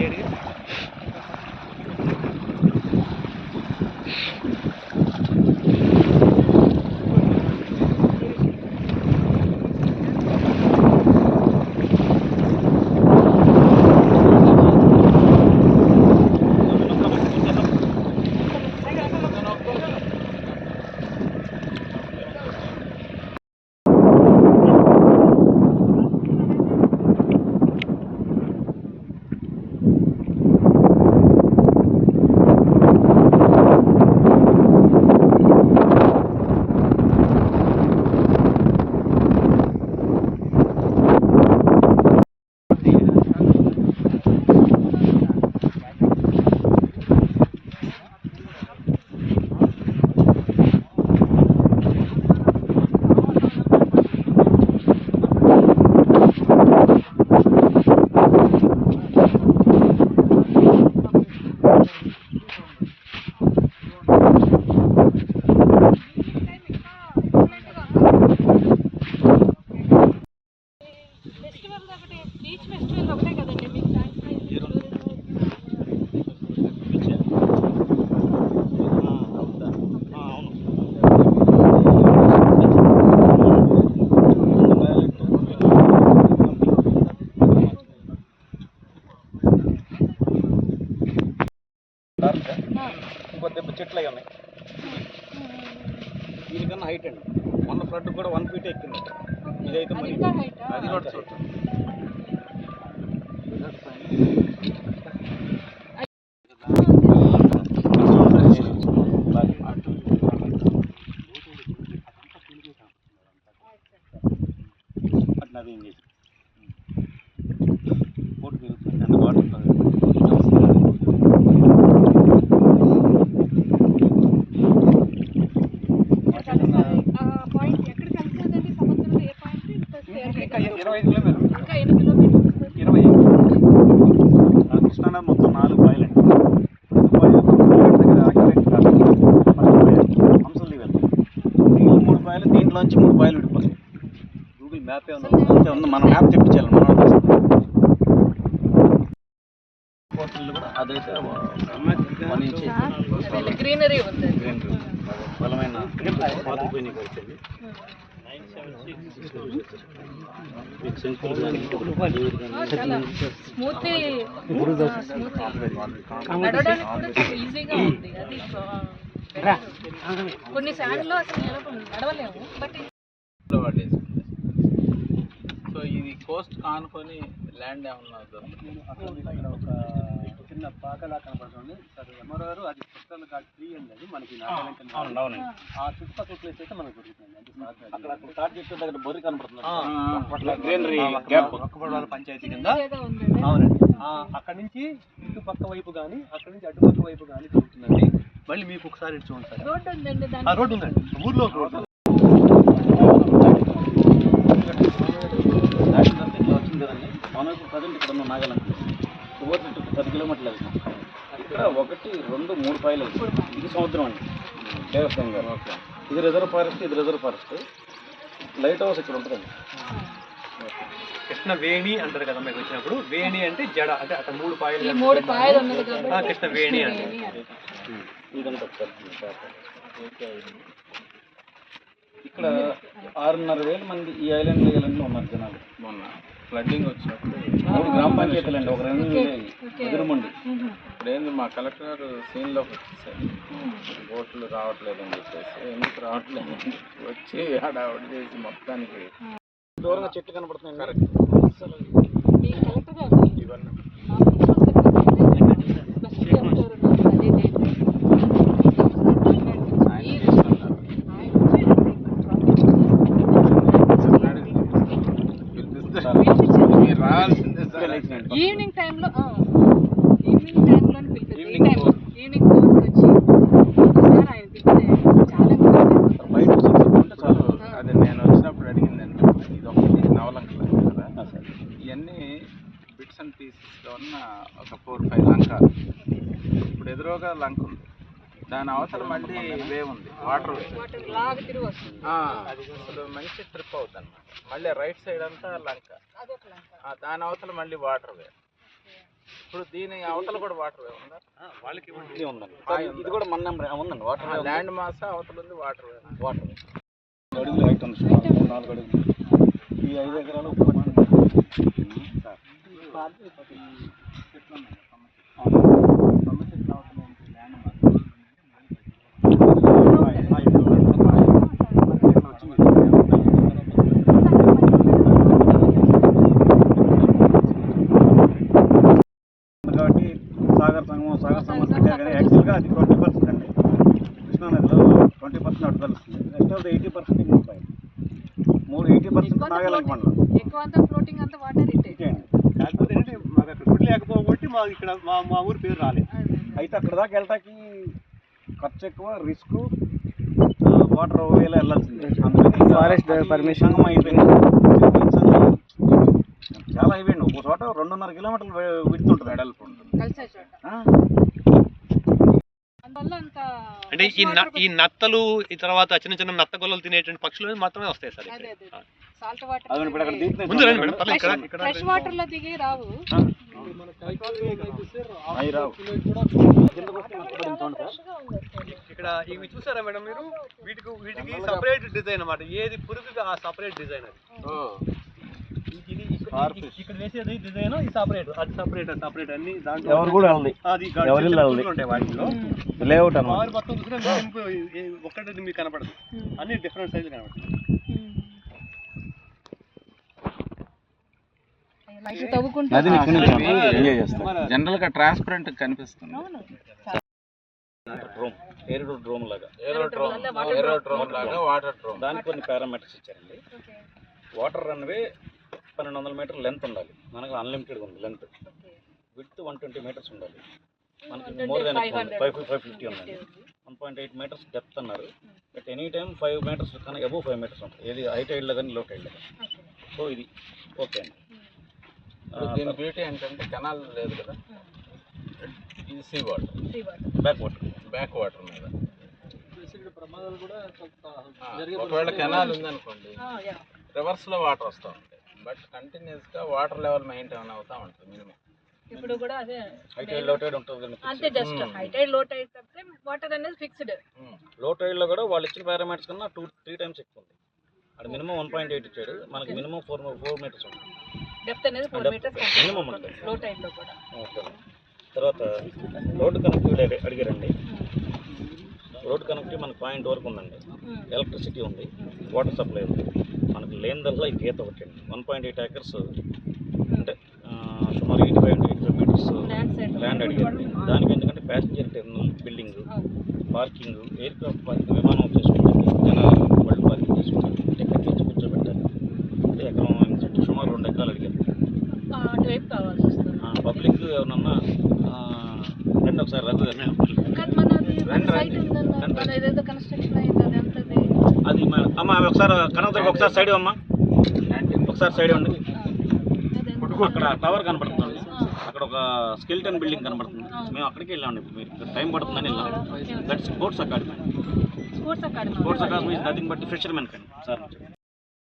querer దీనికన్నా height అండి. మొన్న ఫ్లడ్ కూడా వన్ ఫీట్ ఎక్కింది. ఇదైతే మరి? అది కూడా చూద్దాం అట్లా అది ఏం చేసి పెరుగుతుంది అండ్ వాటర్ ఆ ఇంకా ఇరవై ఐదు కిలోమీటర్లు ఇరవై కృష్ణానది మొత్తం నాలుగు పాయలు అండి. మూడు పాయలు దీంట్లోంచి మూడు పాయలు విడిపోతాయి గూగుల్ మ్యాప్ ఉంది. అంతే ఉంది. మనం మ్యాప్ తెప్పించాలి మనం హోటల్ కూడా అదైతే గ్రీనరీ ఉంది బలమైన కానీ చాలా స్మూత్ నడవడానికి కూడా ఈజీగా ఉంది. అది కొన్ని శాండ్లో అసలు నడవ నడవలేము బట్ సో ఇది కోస్ట్ కానుకొని ల్యాండ్ ఏమన్నా ఒక చిన్న పాకలా కనపడుతుంది సార్ ఎంఆర్ఆర్ అది పుస్తకాలు కాదు ఫ్రీ అండి అది మనకి ఆ చుట్టుపక్కల ప్లేస్ అయితే మనకు దొరుకుతుంది అంటే అక్కడ దగ్గర బొర్రి కనపడుతుంది పంచాయతీ కింద అవునండి ఆ, అక్కడ నుంచి ఇటు పక్క వైపు కానీ అక్కడ నుంచి అటు పక్క వైపు కానీ దొరుకుతుందండి మళ్ళీ మీకు ఒకసారి ఇటు చూడండి సార్ రోడ్డు ఉందండి ఆ దాని రోడ్డు ఉందండి ఊర్లో ఒక రోడ్డు దాటి తర్వాత ఇట్లా వచ్చింది కదండి మనం ఇప్పుడు ప్రజెంట్ ఇక్కడ ఉన్న నాగాలండి పది కిలోమీటర్లు వెళ్తాం ఇక్కడ ఒకటి రెండు మూడు పాయలు వెళ్తాం. ఇది సముద్రం అండి. దేవస్థానం గారు. ఇది రిజర్వ్ ఫారెస్ట్ ఇది రిజర్వ్ ఫారెస్ట్. లైట్ హౌస్ ఇక్కడ ఉంటుందండి. కృష్ణ వేణి అంటారు కదా మీకు వచ్చినప్పుడు. వేణి అంటే జడ అంటే అక్కడ మూడు పాయలు మూడు పాయలు ఉన్నది ఆ, కాబట్టి కృష్ణ వేణి అంటే. ఇదంతా ఇక్కడ ఆరున్నర వేల మంది ఈ ఐలాండ్ ఐలాండ్లో ఉన్నారు జనాలు. మొన్న. ఫ్లడ్డింగ్ వచ్చినప్పుడు మూడు గ్రామ పంచాయతీలు అండి ఒక రెండు. ఎదురుమండి. ఇప్పుడు ఏంది మా కలెక్టర్ గారు సీన్లోకి వచ్చేసారు. బోట్లు రావట్లేదు అని చెప్పేసి ఎందుకు రావట్లేదు? వచ్చి హడావుడి చేసి మొత్తానికి దూరంగా చెట్లు కనపడుతున్నాయి ఈ కలెక్టర్ గారు ఇవన్నీ మా ప్రిన్సిపల్ సెక్రటరీ స్పెషల్ ఎవరు ఉన్నారు అదే డేట్ ఆయన ఈ తీసుకున్నారు ఆయన వచ్చేటప్పుడు ఇక్కడ traffic పిలిపిస్తారు మీరు రావాల్సిందే సార్ ఈవినింగ్ టైంలో ఈవినింగ్ టైంలో పిలిపించారు. ఈవినింగ్ ఫోర్కి వచ్చి ఒకసారి ఆయన పిలిస్తే చాలా impress అయిపోతాం. బయట చూసుకుంటే చాలు. అదే నేను వచ్చినప్పుడు అడిగిందండి ఇది ఒకటి నవలంకలు కదా. ఇవన్నీ బిట్స్ అండ్ పీసెస్గా ఉన్న ఒక ఫోర్ ఫైవ్ లంక ఇప్పుడు ఎదురుగా లంక దాని అవతల మళ్ళీ వే ఉంది. వాటర్ అది అసలు మంచి ట్రిప్ అవుతుంది అనమాట మళ్ళీ రైట్ సైడ్ అంతా లంక. దాని అవతల మళ్ళీ వాటర్ వే ఇప్పుడు దీని అవతల కూడా వాటర్ వే ఉందా? ఇది ఉందండి. ఇది కూడా మన నెంబర్ ఉందండి. వాటర్ ల్యాండ్ మాస్ అవతల ఉంది వాటర్ వే వాటర్ అడుగులు హైట్ ఉంది నాలుగు అడుగులు. ఈ ఐదు ఎకరాలు సార్. కాబట్టి సాగర్ సంగమం సాగర్ సంగమం పెట్టారు కానీ యాక్చువల్గా అది ట్వంటీ పర్సెంట్ అండి కృష్ణానదిలో ట్వంటీ పర్సెంట్ అటు కలుస్తుంది next of eighty percent Mumbai మూడు ఎయిటీ పర్సెంట్ ఎక్కువ అంతా నాగాలంక floating- మండలం ఎక్కువ అంతా ఫ్లోటింగ్ అంతా వాటర్ ఇట్టే ఇదే అండి కాకపోతే ఏంటంటే మాకు అక్కడ గుడి లేకపోబట్టి మా ఇక్కడ మా మా ఊరి పేరు రాలేదు. అయితే అక్కడ దాకా వెళ్ళటానికి ఖర్చు ఎక్కువ రిస్క్ వాటర్ వేలో వెళ్ళాల్సిందే. అయిపోయింది. చాలా హెవీ అండి ఒక చోట రెండున్నర కిలోమీటర్లు విడుతుంటుంది వెడల్పు ఉంటుంది. కలిసే చోట. ఆ, అందువల్ల అంత అంటే ఈ న- ఈ నత్తలు ఈ తర్వాత చిన్న చిన్న నత్త గొల్లలు తినేటువంటి పక్షులు మాత్రమే వస్తాయి సార్ అదే ఇక్కడ. అదే. సాల్ట్ వాటర్ ఫ్రెష్ వాటర్లో దిగి రావు. ఉంది. ఇక్కడ ఇవి చూసారా మేడం మీరు? వీటికి వీటికి సపరేట్ డిజైన్ అన్నమాట. ఏది పురుగుకి ఆ సపరేట్ డిజైన్ అది. ఇది ఇక్కడ- వేసేది డిజైన్ ఇది సపరేట్. అది సపరేట్ అది సపరేట్ అన్ని దాంట్లో ఎవరు కూడా వెళ్ళదు అది ఉంటాయి వాటిలో లేఅవుట్ అన్నమాట. ఆరు మొత్తం చూసినా మీకు ఏ- ఒక్కటి మీకు కనపడదు. అన్ని డిఫరెంట్ సైజులు కనపడతాయి లైట్ తవ్వుకుంటూ నదిని ఇక్కడ నుంచి మనం ఎంజాయ్ చేస్తాం జనరల్గా ట్రాన్స్పరెంట్ కనిపిస్తుంది. అవును. డ్రోమ్ ఏరుడు డ్రోమ్ లాగా. ఏరోడ్రోమ్ ఏరోడ్రోమ్ లాగా వాటర్ డ్రోమ్ దానికి కొన్ని పారామీటర్స్ ఇచ్చారండి. వాటర్ రన్వే పన్నెండు వందల మీటర్ లెంత్ ఉండాలి. మనకు అన్లిమిటెడ్ ఉంది length. With one twenty metres ఉండాలి. మనకి more than five five fifty ఉందండి. One point eight metres depth అన్నారు. But any time five metres కన్నా అబౌవ్ ఫైవ్ మీటర్స్ ఉంటుంది. ఏది హై టైడ్లో కానీ లో టైడ్లో కానీ సో ఇది ఓకే అండి. దీని బ్యూటీ ఏంటంటే కెనాల్ లేదు కదా? ఇది sea water back water back water మీద. ఒకవేళ కెనాల్ ఉందనుకోండి రివర్స్లో వాటర్ వస్తూ ఉంటాయి. బట్ కంటిన్యూస్గా వాటర్ లెవెల్ మెయింటైన్ అవుతా ఉంటుంది మినిమం ఇప్పుడు కూడా అదే లో ఉంటుంది అంతే జస్ట్ హై టైడ్లో టైడ్ తప్పితే వాటర్ అనేది ఫిక్స్డ్లో టైడ్లో కూడా వాళ్ళు ఇచ్చిన పారామీటర్స్ కన్నా టూ త్రీ టైమ్స్ ఎక్కువ ఉంది. అక్కడ మినిమం వన్ పాయింట్ ఎయిట్ ఇచ్చాడు. మనకి మినిమం ఫోర్ ఫోర్ మీటర్స్ ఉంది డెప్త్ అనేది ఫోర్ మీటర్స్లో టైడ్లో కూడా. తర్వాత రోడ్డు అడిగారండి. రోడ్డు కనెక్టివిటీ మనకి పాయింట్ వరకు ఉందండి ఎలక్ట్రిసిటీ ఉంది. వాటర్ సప్లై ఉంది. మనకి లేనిదల్లా ఈ గీత ఒకటి అండి వన్ పాయింట్ ఎయిట్ ఏకర్స్ అంటే సుమారు eighty five eighty five metres land అడిగారండి. దానికి ఎందుకంటే passenger terminal building parking aircraft parking విమానం చేసుకుంటారు జనాలు వాళ్ళు పార్కింగ్ చేసుకుంటారు టికెట్ ఇచ్చి కూర్చోబెట్టారు అంటే ఎకరం ఇంత సుమారు రెండు ఎకరాలు అడిగారు అటువైపు కావాల్సి వస్తుంది పబ్లిక్ ఎవరన్నా ఆ, రండి ఒకసారి రఘు గారిని కానీ మనది మన రండి, సైట్ రండి. ఉందన్న రండి. మన ఏదేదో కన్స్ట్రక్షన్ అయింది అది ఎంతది అది మన అమ్మ అవి ఒకసారి కనవతలకి ఒకసారి సైడ్ అమ్మా ఒకసారి సైడ్ ఉండి అక్కడ టవర్ కనపడుతుంది. అక్కడ ఒక స్కెల్టన్ బిల్డింగ్ కనపడుతుంది. మేము అక్కడికి వెళ్ళామండి మీరు టైం పడుతుందని వెళ్ళాం. That sports academy sports academy sports academy is nothing but fishermen కండి. సార్